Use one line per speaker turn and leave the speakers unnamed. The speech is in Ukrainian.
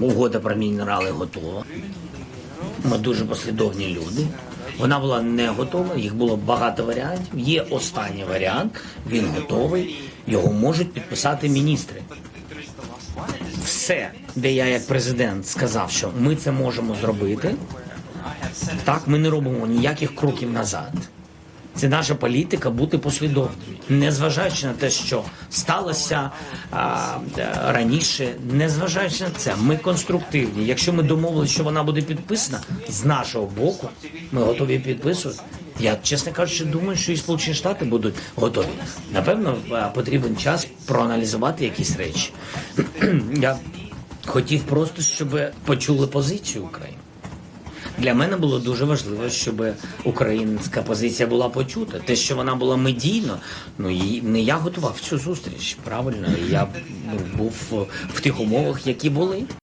Угода про мінерали готова. Ми дуже послідовні люди. Вона була не готова, їх було багато варіантів. Є останній варіант, він готовий, його можуть підписати міністри. Все, де я як президент сказав, що ми це можемо зробити, так ми не робимо ніяких кроків назад. Це наша політика бути послідовною, незважаючи на те, що сталося а, е, раніше, незважаючи на це, ми конструктивні. Якщо ми домовилися, що вона буде підписана з нашого боку, ми готові підписувати. Я чесно кажучи, думаю, що і Сполучені Штати будуть готові. Напевно, е, потрібен час проаналізувати якісь речі. Я хотів просто, щоб почули позицію України. Для мене було дуже важливо, щоб українська позиція була почута. Те, що вона була медійно, ну і не я готував цю зустріч. Правильно, я ну, був в тих умовах, які були.